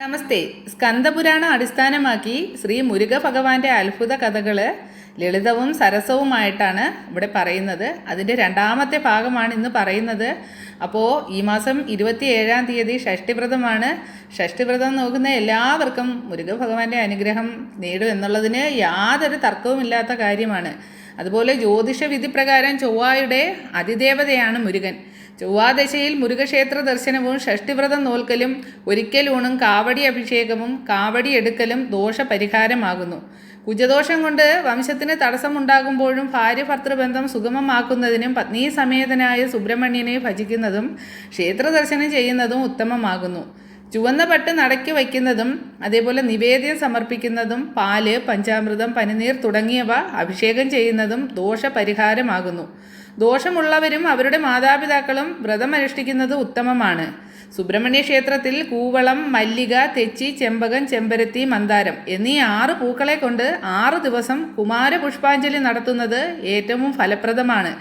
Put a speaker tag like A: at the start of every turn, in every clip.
A: നമസ്തേ. സ്കന്ദപുരാണം അടിസ്ഥാനമാക്കി ശ്രീ മുരുക ഭഗവാന്റെ അത്ഭുത കഥകൾ ലളിതവും സരസവുമായിട്ടാണ് ഇവിടെ പറയുന്നത്. അതിന്റെ രണ്ടാമത്തെ ഭാഗമാണ് ഇന്ന് പറയുന്നത്. അപ്പോൾ ഈ മാസം ഇരുപത്തി ഏഴാം തീയതി ഷഷ്ടിവ്രതമാണ്. ഷഷ്ടിവ്രതം നോക്കുന്ന എല്ലാവർക്കും മുരുക ഭഗവാന്റെ അനുഗ്രഹം നേടും എന്നുള്ളതിന് യാതൊരു തർക്കവുമില്ലാത്ത കാര്യമാണ്. അതുപോലെ ജ്യോതിഷ വിധി പ്രകാരം ചൊവ്വായുടെ അതിദേവതയാണ് മുരുകൻ. ചൊവ്വാദശയിൽ മുരുകക്ഷേത്ര ദർശനവും ഷഷ്ടിവ്രതം നോൽക്കലും ഒരിക്കലൂണും കാവടി അഭിഷേകവും കാവടി എടുക്കലും ദോഷപരിഹാരമാകുന്നു. കുജദോഷം കൊണ്ട് വംശത്തിന് തടസ്സമുണ്ടാകുമ്പോഴും ഭാര്യ ഭർത്തൃബന്ധം സുഗമമാക്കുന്നതിനും പത്നീ സമേതനായ സുബ്രഹ്മണ്യനെ ഭജിക്കുന്നതും ക്ഷേത്ര ദർശനം ചെയ്യുന്നതും ഉത്തമമാകുന്നു. ചുവന്ന പട്ട് നടക്കി വയ്ക്കുന്നതും അതേപോലെ നിവേദ്യം സമർപ്പിക്കുന്നതും പാൽ പഞ്ചാമൃതം പനിനീർ തുടങ്ങിയവ അഭിഷേകം ചെയ്യുന്നതും ദോഷപരിഹാരമാകുന്നു. ദോഷമുള്ളവരും അവരുടെ മാതാപിതാക്കളും വ്രതമനുഷ്ഠിക്കുന്നത് ഉത്തമമാണ്. സുബ്രഹ്മണ്യ ക്ഷേത്രത്തിൽ കൂവളം മല്ലിക തെച്ചി ചെമ്പകം ചെമ്പരത്തി മന്ദാരം എന്നീ ആറ് പൂക്കളെ കൊണ്ട് ആറ് ദിവസം കുമാരപുഷ്പാഞ്ജലി നടത്തുന്നത് ഏറ്റവും ഫലപ്രദമാണ്.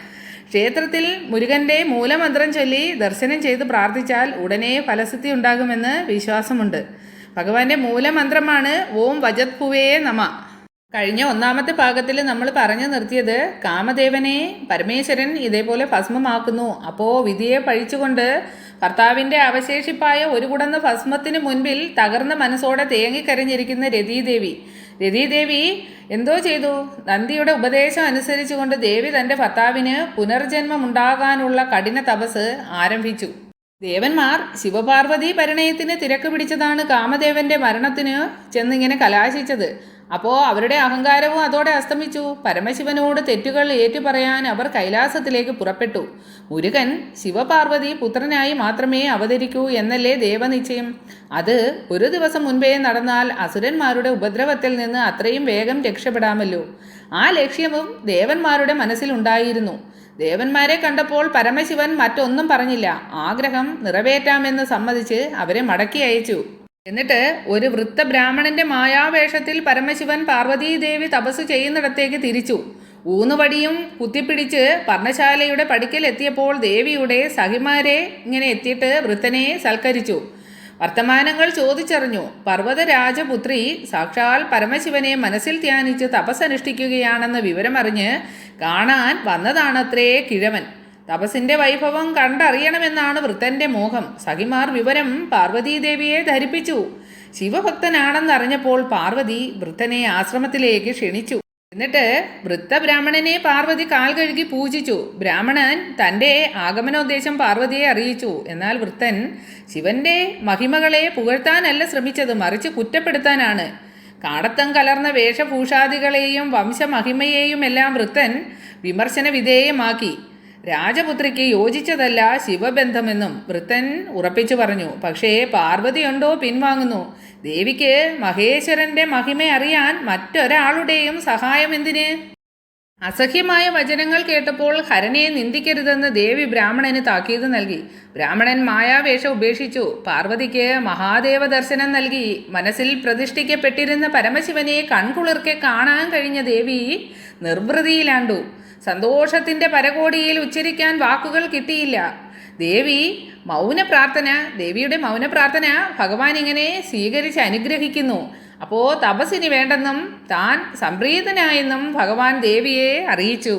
A: ക്ഷേത്രത്തിൽ മുരുകന്റെ മൂലമന്ത്രം ചൊല്ലി ദർശനം ചെയ്ത് പ്രാർത്ഥിച്ചാൽ ഉടനെ ഫലസിദ്ധി ഉണ്ടാകുമെന്ന് വിശ്വാസമുണ്ട്. ഭഗവാന്റെ മൂലമന്ത്രമാണ് ഓം വജത്ഭുവേ നമ. കഴിഞ്ഞ ഒന്നാമത്തെ ഭാഗത്തിൽ നമ്മൾ പറഞ്ഞു നിർത്തിയത് കാമദേവനെ പരമേശ്വരൻ ഇതേപോലെ ഭസ്മമാക്കുന്നു. അപ്പോൾ വിധിയെ പഴിച്ചുകൊണ്ട് ഭർത്താവിന്റെ അവശേഷിപ്പായ ഒരു കുടന്ന ഭസ്മത്തിന് മുൻപിൽ തകർന്ന മനസ്സോടെ തേങ്ങിക്കരഞ്ഞിരിക്കുന്ന രതീദേവി. രതീദേവി എന്തോ ചെയ്തു? നന്ദിയുടെ ഉപദേശം അനുസരിച്ചുകൊണ്ട് ദേവി തന്റെ ഭർത്താവിന് പുനർജന്മം ഉണ്ടാകാനുള്ള കഠിന തപസ് ആരംഭിച്ചു. ദേവന്മാർ ശിവപാർവതി പരിണയത്തിന് തിരക്ക് പിടിച്ചതാണ് കാമദേവന്റെ മരണത്തിന് ചെന്നിങ്ങനെ കലാശിച്ചത്. അപ്പോൾ അവരുടെ അഹങ്കാരവും അതോടെ അസ്തമിച്ചു. പരമശിവനോട് തെറ്റുകൾ ഏറ്റുപറയാൻ അവർ കൈലാസത്തിലേക്ക് പുറപ്പെട്ടു. മുരുകൻ ശിവപാർവതി പുത്രനായി മാത്രമേ അവതരിക്കൂ എന്നല്ലേ ദേവനിശ്ചയം. അത് ഒരു ദിവസം മുൻപേ നടന്നാൽ അസുരന്മാരുടെ ഉപദ്രവത്തിൽ നിന്ന് അത്രയും വേഗം രക്ഷപ്പെടാമല്ലോ. ആ ലക്ഷ്യവും ദേവന്മാരുടെ മനസ്സിലുണ്ടായിരുന്നു ദേവന്മാരെ കണ്ടപ്പോൾ പരമശിവൻ മറ്റൊന്നും പറഞ്ഞില്ല. ആഗ്രഹം നിറവേറ്റാമെന്ന് സമ്മതിച്ച് അവരെ മടക്കി അയച്ചു. എന്നിട്ട് ഒരു വൃത്ത ബ്രാഹ്മണന്റെ മായാവേഷത്തിൽ പരമശിവൻ പാർവതീദേവി തപസ് ചെയ്യുന്നിടത്തേക്ക് തിരിച്ചു. ഊന്നുവടിയും കുത്തിപ്പിടിച്ച് പർണശാലയുടെ പടിക്കൽ എത്തിയപ്പോൾ ദേവിയുടെ സഹിമാരെ ഇങ്ങനെ എത്തിയിട്ട് വൃത്തനെ സൽക്കരിച്ചു. വർത്തമാനങ്ങൾ ചോദിച്ചറിഞ്ഞു. പർവതരാജപുത്രി സാക്ഷാൽ പരമശിവനെ മനസ്സിൽ ധ്യാനിച്ച് തപസ്സനുഷ്ഠിക്കുകയാണെന്ന് വിവരമറിഞ്ഞ് കാണാൻ വന്നതാണത്രേ കിഴവൻ. തപസിന്റെ വൈഭവം കണ്ടറിയണമെന്നാണ് വൃത്തന്റെ മോഹം. സഖിമാർ വിവരം പാർവതീദേവിയെ ധരിപ്പിച്ചു. ശിവഭക്തനാണെന്നറിഞ്ഞപ്പോൾ പാർവതി വൃത്തനെ ആശ്രമത്തിലേക്ക് ക്ഷണിച്ചു. എന്നിട്ട് വൃത്തബ്രാഹ്മണനെ പാർവതി കാൽ കഴുകി പൂജിച്ചു. ബ്രാഹ്മണൻ തന്റെ ആഗമനോദ്ദേശം പാർവതിയെ അറിയിച്ചു. എന്നാൽ വൃത്തൻ ശിവന്റെ മഹിമകളെ പുകഴ്ത്താനല്ല ശ്രമിച്ചത് മറിച്ച് കുറ്റപ്പെടുത്താനാണ്. കാടത്തം കലർന്ന വേഷഭൂഷാദികളെയും വംശമഹിമയെയും എല്ലാം വൃത്തൻ വിമർശന വിധേയമാക്കി രാജപുത്രിക്ക് യോജിച്ചതല്ല ശിവബന്ധമെന്നും വൃത്തൻ ഉറപ്പിച്ചു പറഞ്ഞു. പക്ഷേ പാർവതിയുണ്ടോ പിൻവാങ്ങുന്നു. ദേവിക്ക് മഹേശ്വരന്റെ മഹിമ അറിയാൻ മറ്റൊരാളുടെയും സഹായം എന്തിന് അസഹ്യമായ വചനങ്ങൾ കേട്ടപ്പോൾ ഹരനെ നിന്ദിക്കരുതെന്ന് ദേവി ബ്രാഹ്മണന് താക്കീത് നൽകി. ബ്രാഹ്മണൻ മായാവേഷം ഉപേക്ഷിച്ചു. പാർവതിക്ക് മഹാദേവ ദർശനം നൽകി. മനസ്സിൽ പ്രതിഷ്ഠിക്കപ്പെട്ടിരുന്ന പരമശിവനെ കൺകുളിർക്കെ കാണാൻ കഴിഞ്ഞ ദേവി നിർവൃതിയിലാണ്ടു. സന്തോഷത്തിന്റെ പരകോടിയിൽ ഉച്ചരിക്കാൻ വാക്കുകൾ കിട്ടിയില്ല. ദേവി മൗന പ്രാർത്ഥന ദേവിയുടെ മൗന പ്രാർത്ഥന ഭഗവാൻ ഇങ്ങനെ സ്വീകരിച്ച് അനുഗ്രഹിക്കുന്നു. അപ്പോൾ തപസ്സിനി വേണ്ടെന്നും താൻ സംപ്രീതനായെന്നും ഭഗവാൻ ദേവിയെ അറിയിച്ചു.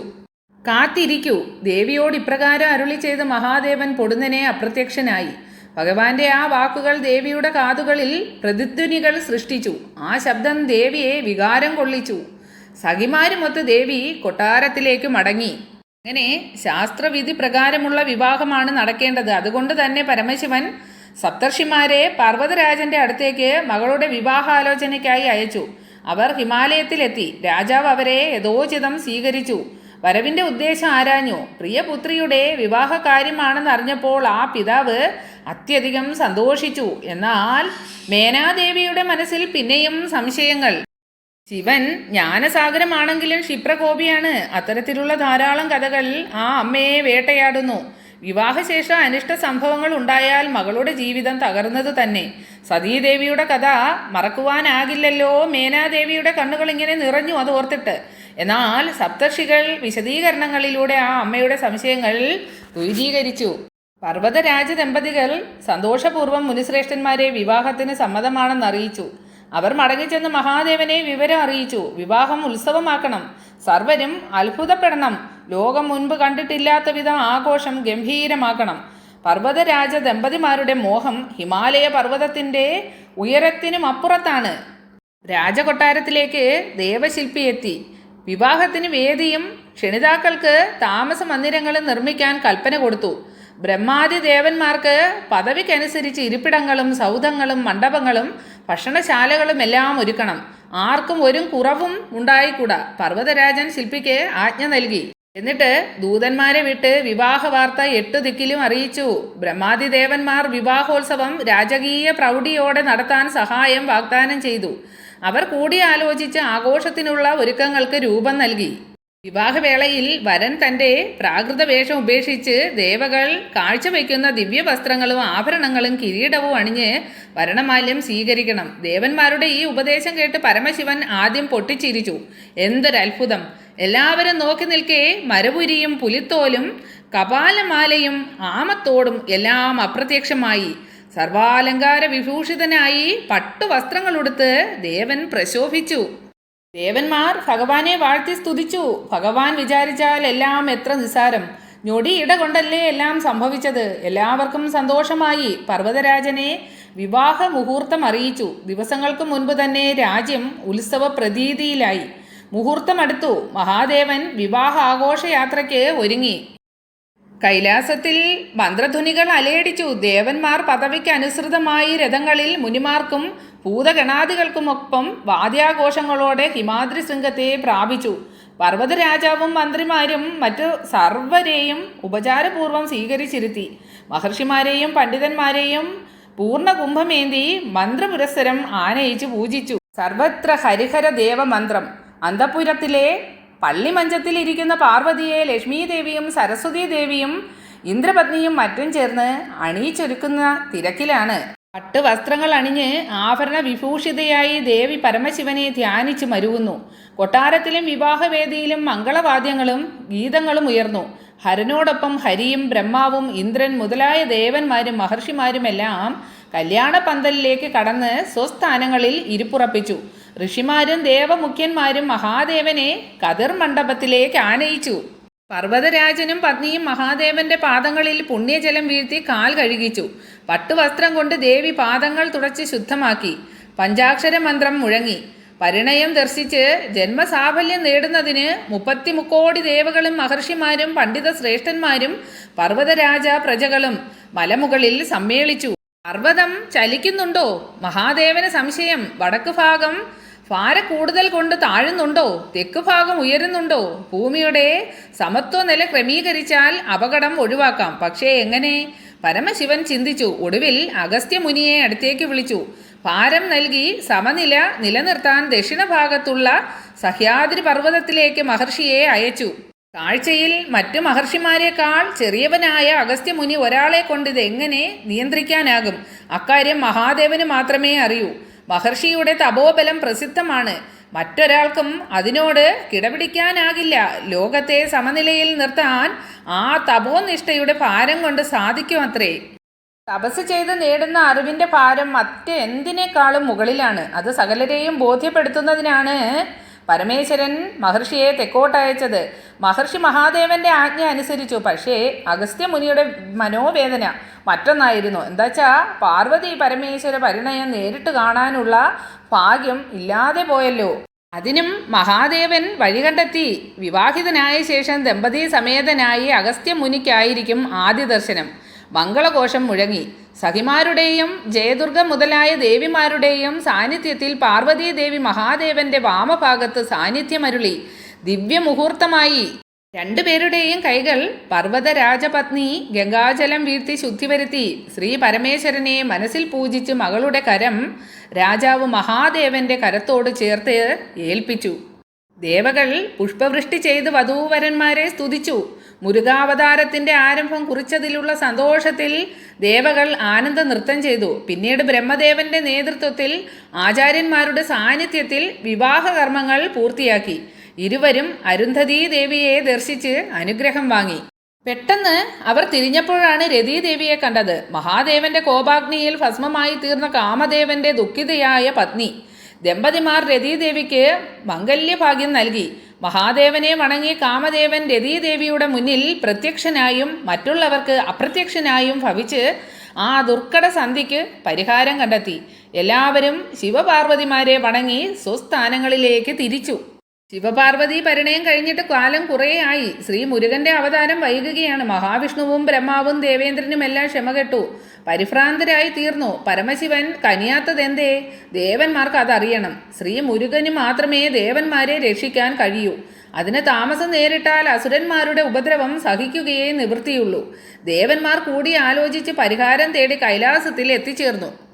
A: കാത്തിരിക്കൂ. ദേവിയോട് ഇപ്രകാരം അരുളി ചെയ്ത് മഹാദേവൻ പൊടുന്നനെ അപ്രത്യക്ഷനായി. ഭഗവാന്റെ ആ വാക്കുകൾ ദേവിയുടെ കാതുകളിൽ പ്രതിധ്വനികൾ സൃഷ്ടിച്ചു. ആ ശബ്ദം ദേവിയെ വികാരം കൊള്ളിച്ചു. സഖിമാരുമൊത്ത് ദേവി കൊട്ടാരത്തിലേക്ക് മടങ്ങി. അങ്ങനെ ശാസ്ത്രവിധി പ്രകാരമുള്ള വിവാഹമാണ് നടക്കേണ്ടത്. അതുകൊണ്ട് തന്നെ പരമശിവൻ സപ്തർഷിമാരെ പർവതരാജന്റെ അടുത്തേക്ക് മകളുടെ വിവാഹാലോചനയ്ക്കായി അയച്ചു. അവർ ഹിമാലയത്തിലെത്തി. രാജാവ് അവരെ യഥോചിതം സ്വീകരിച്ചു. വരവിന്റെ ഉദ്ദേശം ആരാഞ്ഞു? പ്രിയപുത്രിയുടെ വിവാഹ കാര്യമാണെന്ന് അറിഞ്ഞപ്പോൾ ആ പിതാവ് അത്യധികം സന്തോഷിച്ചു. എന്നാൽ മേനാദേവിയുടെ മനസ്സിൽ പിന്നെയും സംശയങ്ങൾ. ശിവൻ ജ്ഞാനസാഗരമാണെങ്കിലും ക്ഷിപ്രകോപിയാണ്. അത്തരത്തിലുള്ള ധാരാളം കഥകൾ ആ അമ്മയെ വേട്ടയാടുന്നു. വിവാഹശേഷം അനിഷ്ട സംഭവങ്ങൾ ഉണ്ടായാൽ മകളുടെ ജീവിതം തകർന്നത് തന്നെ. സതീദേവിയുടെ കഥ മറക്കുവാനാകില്ലല്ലോ. മേനാദേവിയുടെ കണ്ണുകൾ ഇങ്ങനെ നിറഞ്ഞു അത് ഓർത്തിട്ട്. എന്നാൽ സപ്തർഷികൾ വിശദീകരണങ്ങളിലൂടെ ആ അമ്മയുടെ സംശയങ്ങൾ ദൂരീകരിച്ചു പർവതരാജ ദമ്പതികൾ സന്തോഷപൂർവം മുനിശ്രേഷ്ഠന്മാരെ വിവാഹത്തിന് സമ്മതമാണെന്ന് അറിയിച്ചു. അവർ മടങ്ങിച്ചെന്ന് മഹാദേവനെ വിവരം അറിയിച്ചു. വിവാഹം ഉത്സവമാക്കണം. സർവരും അത്ഭുതപ്പെടണം. ലോകം മുൻപ് കണ്ടിട്ടില്ലാത്ത വിധം ആഘോഷം ഗംഭീരമാക്കണം. പർവതരാജ ദമ്പതിമാരുടെ മോഹം ഹിമാലയ പർവതത്തിന്റെ ഉയരത്തിനും അപ്പുറത്താണ്. രാജകൊട്ടാരത്തിലേക്ക് ദേവശില്പി എത്തി. വിവാഹത്തിന് വേദിയും ക്ഷണിതാക്കൾക്ക് താമസ മന്ദിരങ്ങളും നിർമ്മിക്കാൻ കൽപ്പന കൊടുത്തു. ബ്രഹ്മാദി ദേവന്മാർക്ക് പദവിക്കനുസരിച്ച് ഇരിപ്പിടങ്ങളും സൗധങ്ങളും മണ്ഡപങ്ങളും ഭക്ഷണശാലകളും എല്ലാം ഒരുക്കണം. ആർക്കും ഒരു കുറവും ഉണ്ടായിക്കൂടാ. പർവതരാജൻ ശില്പിക്ക് ആജ്ഞ നൽകി. എന്നിട്ട് ദൂതന്മാരെ വിട്ട് വിവാഹ വാർത്ത എട്ടു ദിക്കിലും അറിയിച്ചു. ബ്രഹ്മാതിദേവന്മാർ വിവാഹോത്സവം രാജകീയ പ്രൗഢിയോടെ നടത്താൻ സഹായം വാഗ്ദാനം ചെയ്തു. അവർ കൂടിയാലോചിച്ച് ആഘോഷത്തിനുള്ള ഒരുക്കങ്ങൾക്ക് രൂപം നൽകി. വിവാഹവേളയിൽ വരൻ തന്റെ പ്രാകൃത വേഷം ഉപേക്ഷിച്ച് ദേവകൾ കാഴ്ചവെക്കുന്ന ദിവ്യവസ്ത്രങ്ങളും ആഭരണങ്ങളും കിരീടവും അണിഞ്ഞ് വരണമാല്യം സ്വീകരിക്കണം. ദേവന്മാരുടെ ഈ ഉപദേശം കേട്ട് പരമശിവൻ ആദ്യം പൊട്ടിച്ചിരിച്ചു. എന്തൊരത്ഭുതം. എല്ലാവരും നോക്കി നിൽക്കെ മരപുരിയും പുലിത്തോലും കപാലമാലയും ആമത്തോടും എല്ലാം അപ്രത്യക്ഷമായി. സർവാലങ്കാര വിഭൂഷിതനായി പട്ടുവസ്ത്രങ്ങളുടുത്ത് ദേവൻ പ്രശോഭിച്ചു. ദേവന്മാർ ഭഗവാനെ വാഴ്ത്തി സ്തുതിച്ചു. ഭഗവാൻ വിചാരിച്ചാൽ എല്ലാം എത്ര നിസാരം ഞൊടിയിട കൊണ്ടല്ലേ എല്ലാം സംഭവിച്ചത്? എല്ലാവർക്കും സന്തോഷമായി. പർവതരാജനെ വിവാഹ മുഹൂർത്തം അറിയിച്ചു. ദിവസങ്ങൾക്ക് മുൻപ് തന്നെ രാജ്യം ഉത്സവ പ്രതീതിയിലായി മുഹൂർത്തം അടുത്തു. മഹാദേവൻ വിവാഹ ആഘോഷയാത്രയ്ക്ക് ഒരുങ്ങി. കൈലാസത്തിൽ മന്ത്രധ്വനികൾ അലയടിച്ചു. ദേവന്മാർ പദവിക്ക് അനുസൃതമായി രഥങ്ങളിൽ മുനിമാർക്കും ഭൂതഗണാദികൾക്കുമൊപ്പം വാദ്യാഘോഷങ്ങളോടെ ഹിമാദ്രി ശൃംഗത്തെ പ്രാപിച്ചു. പർവതരാജാവും മന്ത്രിമാരും മറ്റു സർവരെയും ഉപചാരപൂർവം സ്വീകരിച്ചിരുത്തി. മഹർഷിമാരെയും പണ്ഡിതന്മാരെയും പൂർണ കുംഭമേന്തി മന്ത്രപുരസ്സരം ആനയിച്ചു പൂജിച്ചു. സർവത്ര ഹരിഹര ദേവമന്ത്രം അന്തപുരത്തിലെ പള്ളിമഞ്ചത്തിലിരിക്കുന്ന പാർവതിയെ ലക്ഷ്മി ദേവിയും സരസ്വതി ദേവിയും ഇന്ദ്രപത്നിയും മറ്റും ചേർന്ന് അണിയിച്ചൊരുക്കുന്ന തിരക്കിലാണ്. പട്ട് വസ്ത്രങ്ങൾ അണിഞ്ഞ് ആഭരണ വിഭൂഷിതയായി ദേവി പരമശിവനെ ധ്യാനിച്ച് മരുവുന്നു. കൊട്ടാരത്തിലും വിവാഹവേദിയിലും മംഗളവാദ്യങ്ങളും ഗീതങ്ങളും ഉയർന്നു. ഹരനോടൊപ്പം ഹരിയും ബ്രഹ്മാവും ഇന്ദ്രൻ മുതലായ ദേവന്മാരും മഹർഷിമാരുമെല്ലാം കല്യാണ പന്തലിലേക്ക് കടന്ന് സ്വസ്ഥാനങ്ങളിൽ ഇരിപ്പുറപ്പിച്ചു. ഋഷിമാരും ദേവമുഖ്യന്മാരും മഹാദേവനെ കതിർ മണ്ഡപത്തിലേക്ക് ആനയിച്ചു. പർവതരാജനും പത്നിയും മഹാദേവന്റെ പാദങ്ങളിൽ പുണ്യജലം വീഴ്ത്തി കാൽ കഴുകിച്ചു. പട്ടുവസ്ത്രം കൊണ്ട് ദേവി പാദങ്ങൾ തുടച്ച് ശുദ്ധമാക്കി. പഞ്ചാക്ഷര മന്ത്രം മുഴങ്ങി. പരിണയം ദർശിച്ച് ജന്മസാഫല്യം നേടുന്നതിന് മുപ്പത്തി മുക്കോടി ദേവകളും മഹർഷിമാരും പണ്ഡിത ശ്രേഷ്ഠന്മാരും പർവതരാജ പ്രജകളും മലമുകളിൽ സമ്മേളിച്ചു. പർവതം ചലിക്കുന്നുണ്ടോ? മഹാദേവന് സംശയം. വടക്ക് ഭാഗം ഭാര കൂടുതൽ കൊണ്ട് താഴുന്നുണ്ടോ? തെക്ക് ഭാഗം ഉയരുന്നുണ്ടോ? ഭൂമിയുടെ സമത്വ നില ക്രമീകരിച്ചാൽ അപകടം ഒഴിവാക്കാം. പക്ഷേ എങ്ങനെ? പരമശിവൻ ചിന്തിച്ചു. ഒടുവിൽ അഗസ്ത്യമുനിയെ അടുത്തേക്ക് വിളിച്ചു. ഭാരം നൽകി സമനില നിലനിർത്താൻ ദക്ഷിണഭാഗത്തുള്ള സഹ്യാദ്രി പർവതത്തിലേക്ക് മഹർഷിയെ അയച്ചു. കാഴ്ചയിൽ മറ്റു മഹർഷിമാരെക്കാൾ ചെറിയവനായ അഗസ്ത്യമുനി ഒരാളെ കൊണ്ട് ഇത് എങ്ങനെ നിയന്ത്രിക്കാനാകും? അക്കാര്യം മഹാദേവന് മാത്രമേ അറിയൂ. മഹർഷിയുടെ തപോബലം പ്രസിദ്ധമാണ്. മറ്റൊരാൾക്കും അതിനോട് കിടപിടിക്കാനാകില്ല. ലോകത്തെ സമനിലയിൽ നിർത്താൻ ആ തപോനിഷ്ഠയുടെ ഭാരം കൊണ്ട് സാധിക്കും അത്രേ. തപസ് ചെയ്ത് നേടുന്ന അറിവിന്റെ ഭാരം മറ്റെന്തിനേക്കാളും മുകളിലാണ്. അത് സകലരെയും ബോധ്യപ്പെടുത്തുന്നതിനാണ് പരമേശ്വരൻ മഹർഷിയെ തെക്കോട്ടയച്ചത്. മഹർഷി മഹാദേവന്റെ ആജ്ഞ അനുസരിച്ചു. പക്ഷേ അഗസ്ത്യമുനിയുടെ മനോവേദന മറ്റൊന്നായിരുന്നു. എന്താച്ചാ പാർവതി പരമേശ്വര പരിണയം നേരിട്ട് കാണാനുള്ള ഭാഗ്യം ഇല്ലാതെ പോയല്ലോ. അതിനും മഹാദേവൻ വഴി കണ്ടെത്തി. വിവാഹിതനായ ശേഷം ദമ്പതി സമേതനായി അഗസ്ത്യമുനിക്കായിരിക്കും ആദ്യ ദർശനം മംഗളഘോഷം മുഴങ്ങി. സഖിമാരുടെയും ജയദുർഗ മുതലായ ദേവിമാരുടെയും സാന്നിധ്യത്തിൽ പാർവതീദേവി മഹാദേവന്റെ വാമഭാഗത്ത് സാന്നിധ്യമരുളി. ദിവ്യമുഹൂർത്തമായി. രണ്ടുപേരുടെയും കൈകൾ പർവതരാജപത്നി ഗംഗാജലം വീഴ്ത്തി ശുദ്ധി വരുത്തി. ശ്രീ പരമേശ്വരനെ മനസ്സിൽ പൂജിച്ച് മകളുടെ കരം രാജാവ് മഹാദേവന്റെ കരത്തോട് ചേർത്ത് ഏൽപ്പിച്ചു. ദേവകൾ പുഷ്പവൃഷ്ടി ചെയ്ത് വധൂവരന്മാരെ സ്തുതിച്ചു. മുരുകാവതാരത്തിന്റെ ആരംഭം കുറിച്ചതിലുള്ള സന്തോഷത്തിൽ ദേവകൾ ആനന്ദ നൃത്തം ചെയ്തു. പിന്നീട് ബ്രഹ്മദേവന്റെ നേതൃത്വത്തിൽ ആചാര്യന്മാരുടെ സാന്നിധ്യത്തിൽ വിവാഹകർമ്മങ്ങൾ പൂർത്തിയാക്കി. ഇരുവരും അരുന്ധതീ ദേവിയെ ദർശിച്ച് അനുഗ്രഹം വാങ്ങി. പെട്ടെന്ന് അവർ തിരിഞ്ഞപ്പോഴാണ് രതീദേവിയെ കണ്ടത്. മഹാദേവന്റെ കോപാഗ്നിയിൽ ഭസ്മമായി തീർന്ന കാമദേവന്റെ ദുഃഖിതയായ പത്നി. ദമ്പതിമാർ രതീദേവിക്ക് മംഗല്യഭാഗ്യം നൽകി. മഹാദേവനെ വണങ്ങി കാമദേവൻ രതീദേവിയുടെ മുന്നിൽ പ്രത്യക്ഷനായും മറ്റുള്ളവർക്ക് അപ്രത്യക്ഷനായും ഭവിച്ച് ആ ദുർഘട സന്ധിക്ക് പരിഹാരം കണ്ടെത്തി. എല്ലാവരും ശിവപാർവതിമാരെ വണങ്ങി സ്വസ്ഥാനങ്ങളിലേക്ക് തിരിച്ചു. ശിവപാർവതി പരിണയം കഴിഞ്ഞിട്ട് കാലം കുറേയായി ശ്രീ മുരുകന്റെ അവതാരം വൈകുകയാണ്. മഹാവിഷ്ണുവും ബ്രഹ്മാവും ദേവേന്ദ്രനുമെല്ലാം ക്ഷമ കെട്ടു. പരിഭ്രാന്തരായി തീർന്നു. പരമശിവൻ കനിയാത്തതെന്തേ? ദേവന്മാർക്ക് അതറിയണം. ശ്രീ മുരുകന് മാത്രമേ ദേവന്മാരെ രക്ഷിക്കാൻ കഴിയൂ. അതിന് താമസം നേരിട്ടാൽ അസുരന്മാരുടെ ഉപദ്രവം സഹിക്കുകയേ നിവൃത്തിയുള്ളൂ. ദേവന്മാർ കൂടി ആലോചിച്ച് പരിഹാരം തേടി കൈലാസത്തിൽ എത്തിച്ചേർന്നു.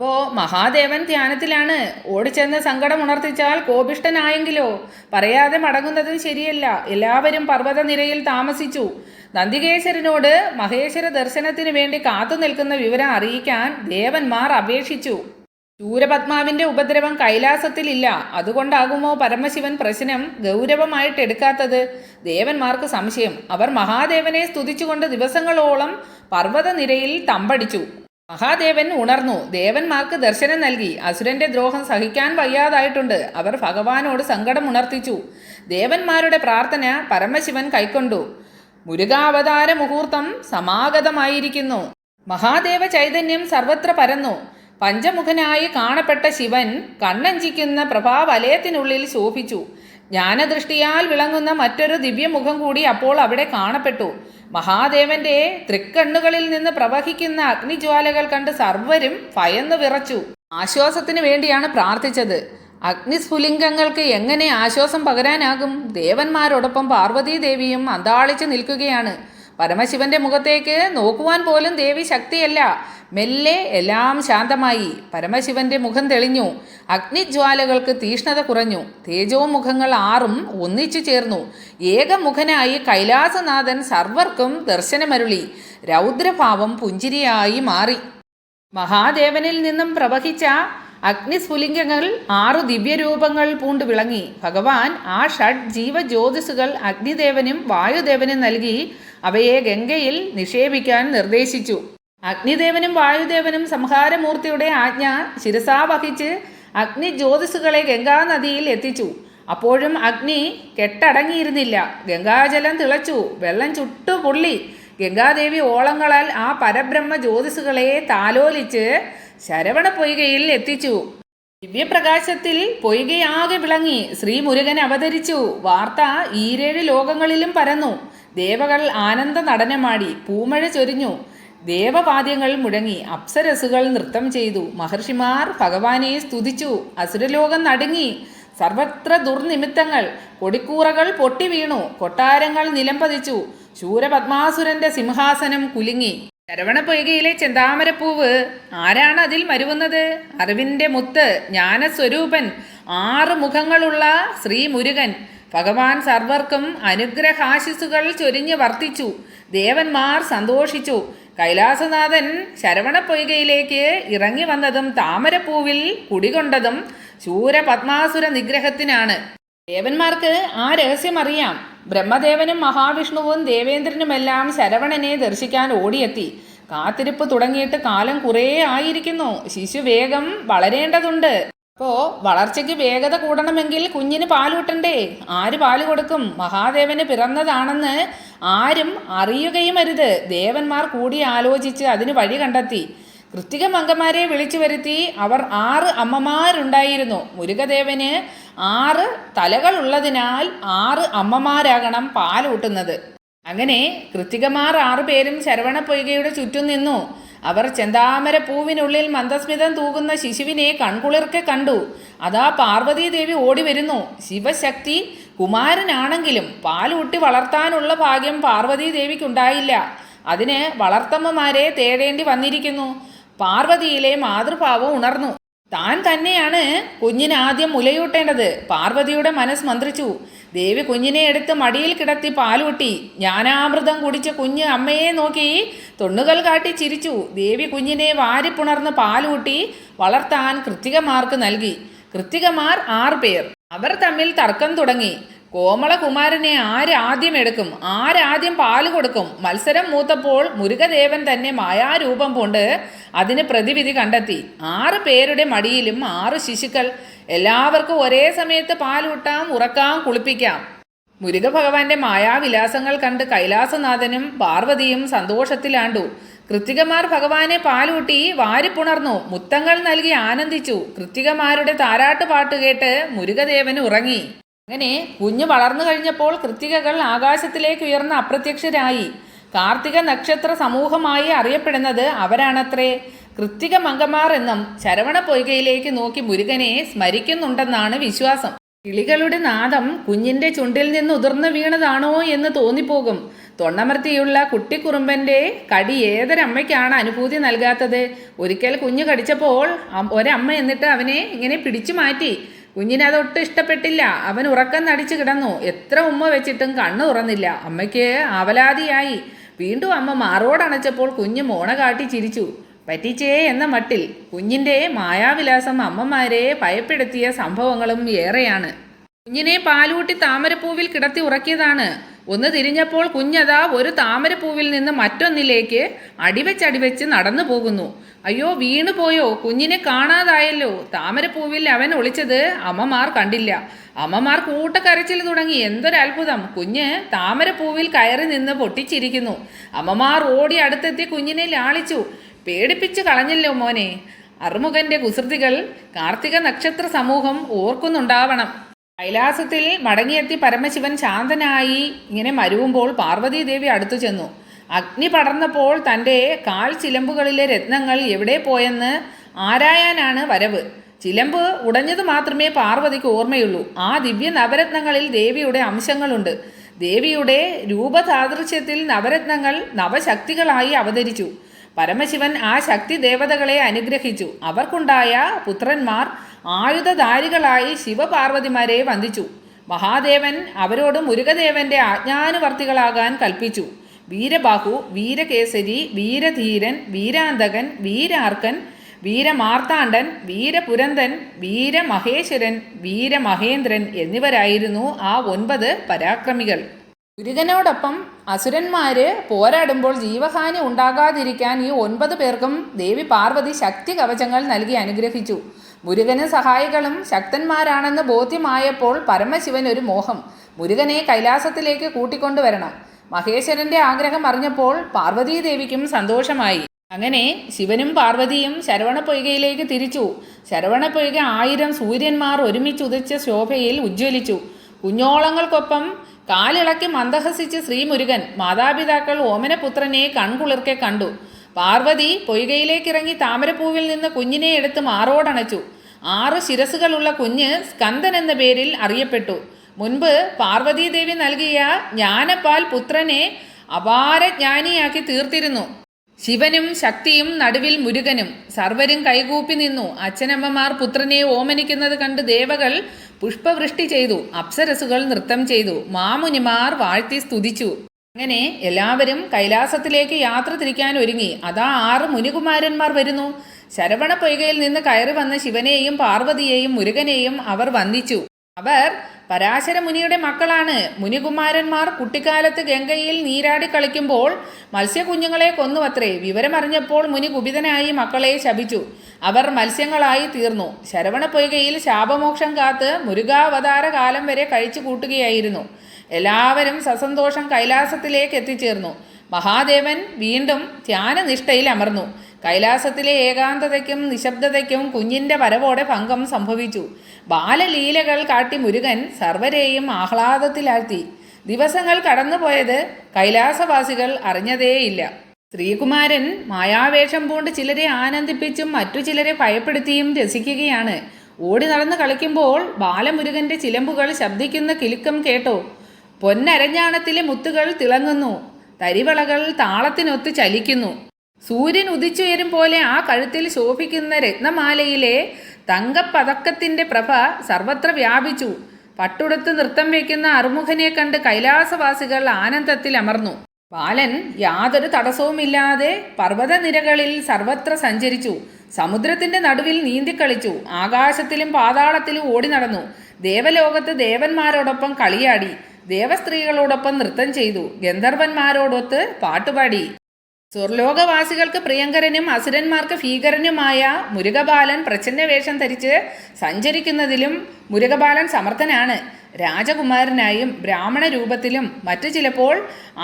A: അപ്പോ മഹാദേവൻ ധ്യാനത്തിലാണ്. ഓടിച്ചെന്ന് സങ്കടം ഉണർത്തിച്ചാൽ കോപിഷ്ടനായെങ്കിലോ പറയാതെ മടങ്ങുന്നതും ശരിയല്ല. എല്ലാവരും പർവതനിരയിൽ താമസിച്ചു. നന്ദികേശ്വരനോട് മഹേശ്വര ദർശനത്തിനു വേണ്ടി കാത്തു നിൽക്കുന്ന വിവരം അറിയിക്കാൻ ദേവന്മാർ അപേക്ഷിച്ചു. ചൂരപത്മാവിന്റെ ഉപദ്രവം കൈലാസത്തിലില്ല. അതുകൊണ്ടാകുമോ പരമശിവൻ പ്രശ്നം ഗൗരവമായിട്ട് എടുക്കാത്തത് ദേവന്മാർക്ക് സംശയം. അവർ മഹാദേവനെ സ്തുതിച്ചുകൊണ്ട് ദിവസങ്ങളോളം പർവതനിരയിൽ തമ്പടിച്ചു. മഹാദേവൻ ഉണർന്നു. ദേവന്മാർക്ക് ദർശനം നൽകി. അസുരന്റെ ദ്രോഹം സഹിക്കാൻ വയ്യാതായിട്ടുണ്ട്. അവർ ഭഗവാനോട് സങ്കടം ഉണർത്തിച്ചു. ദേവന്മാരുടെ പ്രാർത്ഥന പരമശിവൻ കൈക്കൊണ്ടു. മുരുകാവതാര മുഹൂർത്തം സമാഗതമായിരിക്കുന്നു. മഹാദേവ ചൈതന്യം സർവത്ര പരന്നു. പഞ്ചമുഖനായി കാണപ്പെട്ട ശിവൻ കണ്ണഞ്ചിക്കുന്ന പ്രഭാവലയത്തിനുള്ളിൽ ശോഭിച്ചു. ജ്ഞാനദൃഷ്ടിയാൽ വിളങ്ങുന്ന മറ്റൊരു ദിവ്യമുഖം കൂടി അപ്പോൾ അവിടെ കാണപ്പെട്ടു. മഹാദേവന്റെ തൃക്കണ്ണുകളിൽ നിന്ന് പ്രവഹിക്കുന്ന അഗ്നിജ്വാലകൾ കണ്ട് സർവരും ഭയന്നു വിറച്ചു. ആശ്വാസത്തിന് വേണ്ടിയാണ് പ്രാർത്ഥിച്ചത്. അഗ്നിസ്ഫുലിംഗങ്ങൾക്ക് എങ്ങനെ ആശ്വാസം പകരാനാകും? ദേവന്മാരോടൊപ്പം പാർവതീദേവിയും അന്താളിച്ച് നിൽക്കുകയാണ്. പരമശിവന്റെ മുഖത്തേക്ക് നോക്കുവാൻ പോലും ദേവി ശക്തിയല്ല. മെല്ലെ എല്ലാം ശാന്തമായി. പരമശിവന്റെ മുഖം തെളിഞ്ഞു. അഗ്നിജ്വാലകൾക്ക് തീഷ്ണത കുറഞ്ഞു. തേജോമുഖങ്ങൾ ആറും ഒന്നിച്ചു ചേർന്നു. ഏകമുഖനായി കൈലാസനാഥൻ സർവർക്കും ദർശനമരുളി. രൗദ്രഭാവം പുഞ്ചിരിയായി മാറി. മഹാദേവനിൽ നിന്നും പ്രവഹിച്ച അഗ്നിസ്ഫുലിംഗങ്ങൾ ആറു ദിവ്യരൂപങ്ങൾ പൂണ്ട് വിളങ്ങി. ഭഗവാൻ ആ ഷഡ് ജീവജ്യോതിസുകൾ അഗ്നിദേവനും വായുദേവനും നൽകി അവയെ ഗംഗയിൽ നിക്ഷേപിക്കാൻ നിർദ്ദേശിച്ചു. അഗ്നിദേവനും വായുദേവനും സംഹാരമൂർത്തിയുടെ ആജ്ഞ ശിരസാ വഹിച്ച് അഗ്നിജ്യോതിസുകളെ ഗംഗാനദിയിൽ എത്തിച്ചു. അപ്പോഴും അഗ്നി കെട്ടടങ്ങിയിരുന്നില്ല. ഗംഗാജലം തിളച്ചു. വെള്ളം ചുട്ടു പൊള്ളി ഗംഗാദേവി ഓളങ്ങളാൽ ആ പരബ്രഹ്മ ജ്യോതിസുകളെ താലോലിച്ച് ശരവണ പൊയ്കയിൽ എത്തിച്ചു. ദിവ്യപ്രകാശത്തിൽ പൊയ്കയാകെ വിളങ്ങി. ശ്രീ മുരുകൻ അവതരിച്ചു. വാർത്ത ഈരേഴ് ലോകങ്ങളിലും പരന്നു. ദേവകൾ ആനന്ദ നടനമാടി. പൂമഴ ചൊരിഞ്ഞു. ദേവവാദ്യങ്ങൾ മുഴങ്ങി. അപ്സരസുകൾ നൃത്തം ചെയ്തു. മഹർഷിമാർ ഭഗവാനെ സ്തുതിച്ചു. അസുരലോകം നടുങ്ങി. സർവത്ര ദുർനിമിത്തങ്ങൾ. കൊടിക്കൂറകൾ പൊട്ടി വീണു കൊട്ടാരങ്ങൾ നിലംപതിച്ചു. ശൂരപത്മാസുരന്റെ സിംഹാസനം കുലുങ്ങി. ശരവണപ്പൊയ്കയിലെ ചെന്താമരപ്പൂവ് ആരാണ് അതിൽ മരുവുന്നത്? അറിവിന്റെ മുത്ത് ജ്ഞാനസ്വരൂപൻ ആറ് മുഖങ്ങളുള്ള ശ്രീ മുരുകൻ ഭഗവാൻ സർവർക്കും അനുഗ്രഹാശിസുകൾ ചൊരിഞ്ഞ് വർത്തിച്ചു. ദേവന്മാർ സന്തോഷിച്ചു. കൈലാസനാഥൻ ശരവണ പൊയ്കയിലേക്ക് ഇറങ്ങി വന്നതും താമരപ്പൂവിൽ കുടികൊണ്ടതും ശൂരപത്മാസുര നിഗ്രഹത്തിനാണ്. ദേവന്മാർക്ക് ആ രഹസ്യം അറിയാം ബ്രഹ്മദേവനും മഹാവിഷ്ണുവും ദേവേന്ദ്രനുമെല്ലാം ശരവണനെ ദർശിക്കാൻ ഓടിയെത്തി. കാത്തിരിപ്പ് തുടങ്ങിയിട്ട് കാലം കുറേ ആയിരിക്കുന്നു. ശിശു വേഗം വളരേണ്ടതുണ്ട്. അപ്പോ വളർച്ചയ്ക്ക് വേഗത കൂടണമെങ്കിൽ കുഞ്ഞിന് പാലൂട്ടണ്ടേ. ആര് പാൽ കൊടുക്കും? മഹാദേവന് പിറന്നതാണെന്ന് ആരും അറിയുകയും അരുത് ദേവന്മാർ കൂടി ആലോചിച്ച് അതിന് വഴി കണ്ടെത്തി. കൃത്തിക മംഗന്മാരെ വിളിച്ചു വരുത്തി. അവർ ആറ് അമ്മമാരുണ്ടായിരുന്നു. മുരുകദേവന് ആറ് തലകളുള്ളതിനാൽ ആറ് അമ്മമാരാകണം പാലൂട്ടുന്നത്. അങ്ങനെ കൃത്തികമാർ ആറു പേരും ശരവണപ്പൊയ്കയുടെ ചുറ്റും നിന്നു. അവർ ചെന്താമര പൂവിനുള്ളിൽ മന്ദസ്മിതം തൂകുന്ന ശിശുവിനെ കൺകുളിർക്കെ കണ്ടു. അതാ പാർവതീദേവി ഓടി വരുന്നു ശിവശക്തി കുമാരനാണെങ്കിലും പാലൂട്ടി വളർത്താനുള്ള ഭാഗ്യം പാർവതീദേവിക്കുണ്ടായില്ല. അതിന് വളർത്തമ്മമാരെ തേടേണ്ടി വന്നിരിക്കുന്നു. പാർവതിയിലെ മാതൃഭാവം ഉണർന്നു. താൻ തന്നെയാണ് കുഞ്ഞിന് ആദ്യം മുലയൂട്ടേണ്ടത്. പാർവതിയുടെ മനസ്സ് മന്ത്രിച്ചു. ദേവി കുഞ്ഞിനെ എടുത്ത് മടിയിൽ കിടത്തി പാലൂട്ടി ജ്ഞാനാമൃതം കുടിച്ച കുഞ്ഞ് അമ്മയെ നോക്കി തൊണ്ണുകൾ കാട്ടി ചിരിച്ചു. ദേവി കുഞ്ഞിനെ വാരിപ്പുണർന്ന് പാലൂട്ടി വളർത്താൻ കൃത്തികമാർക്ക് നൽകി. കൃത്തികമാർ ആറ് പേർ. അവർ തമ്മിൽ തർക്കം തുടങ്ങി. കോമളകുമാരനെ ആരാദ്യം എടുക്കും? ആരാദ്യം പാൽ കൊടുക്കും? മത്സരം മൂത്തപ്പോൾ മുരുകദേവൻ തന്നെ മായാരൂപം കൊണ്ട് അതിന് പ്രതിവിധി കണ്ടെത്തി. ആറ് പേരുടെ മടിയിലും ആറ് ശിശുക്കൾ. എല്ലാവർക്കും ഒരേ സമയത്ത് പാലൂട്ടാം ഉറക്കാം കുളിപ്പിക്കാം. മുരുകഭഗവാന്റെ മായാവിലാസങ്ങൾ കണ്ട് കൈലാസനാഥനും പാർവതിയും സന്തോഷത്തിലാണ്ടു. കൃത്തികമാർ ഭഗവാനെ പാലൂട്ടി വാരിപ്പുണർന്നു. മുത്തങ്ങൾ നൽകി ആനന്ദിച്ചു. കൃത്തികമാരുടെ താരാട്ട് പാട്ട് കേട്ട് മുരുകദേവൻ ഉറങ്ങി. അങ്ങനെ കുഞ്ഞ് വളർന്നു കഴിഞ്ഞപ്പോൾ കൃത്തികകൾ ആകാശത്തിലേക്ക് ഉയർന്ന അപ്രത്യക്ഷരായി. കാർത്തിക നക്ഷത്ര സമൂഹമായി അറിയപ്പെടുന്നത് അവരാണത്രേ. കൃത്തിക മംഗമാർ എന്നും ശരവണ പൊയ്കയിലേക്ക് നോക്കി മുരുകനെ സ്മരിക്കുന്നുണ്ടെന്നാണ് വിശ്വാസം. കിളികളുടെ നാദം കുഞ്ഞിന്റെ ചുണ്ടിൽ നിന്ന് ഉതിർന്നു വീണതാണോ എന്ന് തോന്നിപ്പോകും. തൊണ്ണമർത്തിയുള്ള കുട്ടിക്കുറുമ്പന്റെ കടി ഏതൊരമ്മയ്ക്കാണ് അനുഭൂതി നൽകാത്തത്? ഒരിക്കൽ കുഞ്ഞ് കടിച്ചപ്പോൾ ഒരമ്മ എന്നിട്ട് അവനെ ഇങ്ങനെ പിടിച്ചു മാറ്റി. കുഞ്ഞിന് അതൊട്ടും ഇഷ്ടപ്പെട്ടില്ല. അവൻ ഉറക്കം നടിച്ചു കിടന്നു. എത്ര ഉമ്മ വെച്ചിട്ടും കണ്ണ് തുറന്നില്ല. അമ്മയ്ക്ക് ആവലാതിയായി. വീണ്ടും അമ്മ മാറോടണച്ചപ്പോൾ കുഞ്ഞ് മോണ കാട്ടി ചിരിച്ചു. പറ്റിച്ചേ എന്ന മട്ടിൽ കുഞ്ഞിന്റെ മായാവിലാസം അമ്മമാരെ ഭയപ്പെടുത്തിയ സംഭവങ്ങളും ഏറെയാണ്. കുഞ്ഞിനെ പാലൂട്ടി താമരപ്പൂവിൽ കിടത്തി ഉറക്കിയതാണ്. ഒന്ന് തിരിഞ്ഞപ്പോൾ കുഞ്ഞതാ ഒരു താമരപ്പൂവിൽ നിന്ന് മറ്റൊന്നിലേക്ക് അടിവെച്ചടിവെച്ച് നടന്നു പോകുന്നു. അയ്യോ വീണു പോയോ? കുഞ്ഞിനെ കാണാതായല്ലോ. താമരപ്പൂവിൽ അവൻ ഒളിച്ചത് അമ്മമാർ കണ്ടില്ല. അമ്മമാർ കൂട്ടക്കരച്ചിൽ തുടങ്ങി. എന്തൊരത്ഭുതം. കുഞ്ഞ് താമരപ്പൂവിൽ കയറി നിന്ന് പൊട്ടിച്ചിരിക്കുന്നു. അമ്മമാർ ഓടി അടുത്തെത്തി കുഞ്ഞിനെ ലാളിച്ചു. പേടിപ്പിച്ചു കളഞ്ഞല്ലോ മോനെ. അറുമുഖന്റെ കുസൃതികൾ കാർത്തിക നക്ഷത്ര സമൂഹം ഓർക്കുന്നുണ്ടാവണം. കൈലാസത്തിൽ മടങ്ങിയെത്തി പരമശിവൻ ശാന്തനായി ഇങ്ങനെ മരുവുമ്പോൾ പാർവതീദേവി അടുത്തു ചെന്നു. അഗ്നി പടർന്നപ്പോൾ തന്റെ കാൽ ചിലമ്പുകളിലെ രത്നങ്ങൾ എവിടെ പോയെന്ന് ആരായാനാണ് വരവ്. ചിലമ്പ് ഉടഞ്ഞത് മാത്രമേ പാർവതിക്ക് ഓർമ്മയുള്ളൂ. ആ ദിവ്യ നവരത്നങ്ങളിൽ ദേവിയുടെ അംശങ്ങളുണ്ട്. ദേവിയുടെ രൂപസാദൃശ്യത്തിൽ നവരത്നങ്ങൾ നവശക്തികളായി അവതരിച്ചു. പരമശിവൻ ആ ശക്തി ദേവതകളെ അനുഗ്രഹിച്ചു. അവർക്കുണ്ടായ പുത്രന്മാർ ആയുധധാരികളായി ശിവപാർവതിമാരെ വന്ദിച്ചു. മഹാദേവൻ അവരോട് മുരുകദേവന്റെ ആജ്ഞാനുവർത്തികളാകാൻ കൽപ്പിച്ചു. വീരബാഹു വീരകേസരി വീരധീരൻ വീരാന്തകൻ വീരാർക്കൻ വീരമാർത്താണ്ഡൻ വീരപുരന്തൻ വീരമഹേശ്വരൻ വീരമഹേന്ദ്രൻ എന്നിവരായിരുന്നു ആ ഒൻപത് പരാക്രമികൾ. മുരുകനോടൊപ്പം അസുരന്മാര് പോരാടുമ്പോൾ ജീവഹാനി ഉണ്ടാകാതിരിക്കാൻ ഈ ഒൻപത് പേർക്കും ദേവി പാർവതി ശക്തി കവചങ്ങൾ നൽകി അനുഗ്രഹിച്ചു. മുരുകന് സഹായികളും ശക്തന്മാരാണെന്ന് ബോധ്യമായപ്പോൾ പരമശിവൻ ഒരു മോഹം മുരുകനെ കൈലാസത്തിലേക്ക് കൂട്ടിക്കൊണ്ടുവരണം. മഹേശ്വരന്റെ ആഗ്രഹം അറിഞ്ഞപ്പോൾ പാർവതീദേവിക്കും സന്തോഷമായി. അങ്ങനെ ശിവനും പാർവതിയും ശരവണപ്പൊയ്കയിലേക്ക് തിരിച്ചു. ശരവണപ്പൊയ്ക ആയിരം സൂര്യന്മാർ ഒരുമിച്ചുദിച്ച ശോഭയിൽ ഉജ്ജ്വലിച്ചു. കുഞ്ഞോളങ്ങൾക്കൊപ്പം കാലിളക്കി മന്ദഹസിച്ച് ശ്രീമുരുകൻ മാതാപിതാക്കൾ ഓമനപുത്രനെ കൺകുളിർക്കെ കണ്ടു. പാർവതി പൊയ്കയിലേക്കിറങ്ങി താമരപ്പൂവിൽ നിന്ന് കുഞ്ഞിനെ എടുത്ത് മാറോടണച്ചു. ആറ് ശിരസുകളുള്ള കുഞ്ഞ് സ്കന്ദൻ എന്ന പേരിൽ അറിയപ്പെട്ടു. മുൻപ് പാർവതീദേവി നൽകിയ ജ്ഞാനപ്പാൽ പുത്രനെ അപാര ജ്ഞാനിയാക്കി തീർത്തിരുന്നു. ശിവനും ശക്തിയും നടുവിൽ മുരുകനും. സർവരും കൈകൂപ്പി നിന്നു. അച്ഛനമ്മമാർ പുത്രനെ ഓമനിക്കുന്നത് കണ്ട് ദേവകൾ പുഷ്പവൃഷ്ടി ചെയ്തു. അപ്സരസുകൾ നൃത്തം ചെയ്തു. മാമുനിമാർ വാഴ്ത്തി സ്തുതിച്ചു. അങ്ങനെ എല്ലാവരും കൈലാസത്തിലേക്ക് യാത്ര തിരിക്കാൻ ഒരുങ്ങി. അതാ ആറ് മുനികുമാരന്മാർ വരുന്നു. ശരവണ പൊയ്കയിൽ നിന്ന് കയറി വന്ന ശിവനെയും പാർവതിയെയും മുരുകനെയും അവർ വന്ദിച്ചു. അവർ പരാശര മുനിയുടെ മക്കളാണ്. മുനികുമാരന്മാർ കുട്ടിക്കാലത്ത് ഗംഗയിൽ നീരാടി കളിക്കുമ്പോൾ മത്സ്യകുഞ്ഞുങ്ങളെ കൊന്നുവത്രേ. വിവരമറിഞ്ഞപ്പോൾ മുനി കുപിതനായി മക്കളെ ശപിച്ചു. അവർ മത്സ്യങ്ങളായി തീർന്നു. ശരവണ പൊയ്കയിൽ ശാപമോക്ഷം കാത്ത് മുരുകാവതാര കാലം വരെ കഴിച്ചു കൂട്ടുകയായിരുന്നു. എല്ലാവരും സസന്തോഷം കൈലാസത്തിലേക്ക് എത്തിച്ചേർന്നു. മഹാദേവൻ വീണ്ടും ധ്യാനനിഷ്ഠയിൽ അമർന്നു. കൈലാസത്തിലെ ഏകാന്തതയ്ക്കും നിശബ്ദതയ്ക്കും കുഞ്ഞിന്റെ വരവോടെ ഭംഗം സംഭവിച്ചു. ബാലലീലകൾ കാട്ടി മുരുകൻ സർവരെയും ആഹ്ലാദത്തിലാഴ്ത്തി. ദിവസങ്ങൾ കടന്നുപോയത് കൈലാസവാസികൾ അറിഞ്ഞതേയില്ല. ശ്രീകുമാരൻ മായാവേഷം പൂണ്ട് ചിലരെ ആനന്ദിപ്പിച്ചും മറ്റു ചിലരെ ഭയപ്പെടുത്തിയും രസിക്കുകയാണ്. ഓടി നടന്ന് കളിക്കുമ്പോൾ ബാലമുരുകന്റെ ചിലമ്പുകൾ ശബ്ദിക്കുന്ന കിലുക്കം കേട്ടോ. പൊന്നരഞ്ഞാണത്തിലെ മുത്തുകൾ തിളങ്ങുന്നു. തരിവളകൾ താളത്തിനൊത്ത് ചലിക്കുന്നു. സൂര്യൻ ഉദിച്ചുയരും പോലെ ആ കഴുത്തിൽ ശോഭിക്കുന്ന രത്നമാലയിലെ തങ്കപ്പതക്കത്തിന്റെ പ്രഭ സർവത്ര വ്യാപിച്ചു. പട്ടുടത്ത് നൃത്തം വയ്ക്കുന്ന അറുമുഖനെ കണ്ട് കൈലാസവാസികൾ ആനന്ദത്തിൽ അമർന്നു. ബാലൻ യാതൊരു തടസ്സവുമില്ലാതെ പർവതനിരകളിൽ സർവത്ര സഞ്ചരിച്ചു. സമുദ്രത്തിന്റെ നടുവിൽ നീന്തിക്കളിച്ചു. ആകാശത്തിലും പാതാളത്തിലും ഓടി നടന്നു. ദേവലോകത്ത് ദേവന്മാരോടൊപ്പം കളിയാടി. ദേവസ്ത്രീകളോടൊപ്പം നൃത്തം ചെയ്തു. ഗന്ധർവന്മാരോടൊത്ത് പാട്ടുപാടി. സ്വർലോകവാസികൾക്ക് പ്രിയങ്കരനും അസുരന്മാർക്ക് ഭീകരനുമായ മുരുകബാലൻ പ്രച്ഛന്ന വേഷം ധരിച്ച് സഞ്ചരിക്കുന്നതിലും മുരുകബാലൻ സമർത്ഥനാണ്. രാജകുമാരനായും ബ്രാഹ്മണ രൂപത്തിലും മറ്റു ചിലപ്പോൾ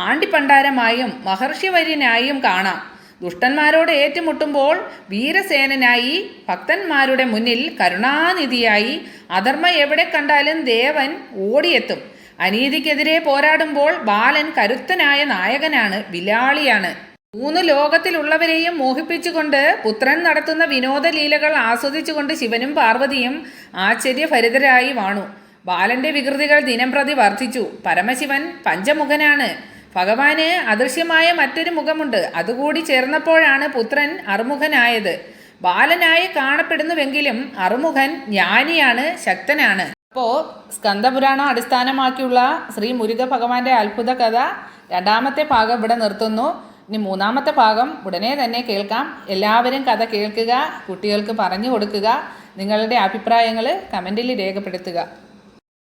A: ആണ്ടിപ്പണ്ടാരമായും മഹർഷിവര്യനായും കാണാം. ദുഷ്ടന്മാരോട് ഏറ്റുമുട്ടുമ്പോൾ വീരസേനനായി ഭക്തന്മാരുടെ മുന്നിൽ കരുണാനിധിയായി അധർമ്മ എവിടെ കണ്ടാലും ദേവൻ ഓടിയെത്തും. അനീതിക്കെതിരെ പോരാടുമ്പോൾ ബാലൻ കരുത്തനായ നായകനാണ് വിലാളിയാണ് മൂന്ന് ലോകത്തിലുള്ളവരെയും മോഹിപ്പിച്ചുകൊണ്ട് പുത്രൻ നടത്തുന്ന വിനോദലീലകൾ ആസ്വദിച്ചുകൊണ്ട് ശിവനും പാർവതിയും ആശ്ചര്യഭരിതരായി വാണു. ബാലന്റെ വികൃതികൾ ദിനംപ്രതി വർദ്ധിച്ചു. പരമശിവൻ പഞ്ചമുഖനാണ്. ഭഗവാന് അദൃശ്യമായ മറ്റൊരു മുഖമുണ്ട്. അതുകൂടി ചേർന്നപ്പോഴാണ് പുത്രൻ അറുമുഖനായത്. ബാലനായി കാണപ്പെടുന്നുവെങ്കിലും അറുമുഖൻ ജ്ഞാനിയാണ് ശക്തനാണ്. അപ്പോൾ സ്കന്ദപുരാണം അടിസ്ഥാനമാക്കിയുള്ള ശ്രീ മുരുക ഭഗവാന്റെ അത്ഭുത കഥ രണ്ടാമത്തെ ഭാഗം ഇവിടെ നിർത്തുന്നു. ഇനി മൂന്നാമത്തെ ഭാഗം ഉടനെ തന്നെ കേൾക്കാം. എല്ലാവരും കഥ കേൾക്കുക കുട്ടികൾക്ക് പറഞ്ഞു കൊടുക്കുക നിങ്ങളുടെ അഭിപ്രായങ്ങൾ കമന്റിൽ രേഖപ്പെടുത്തുക.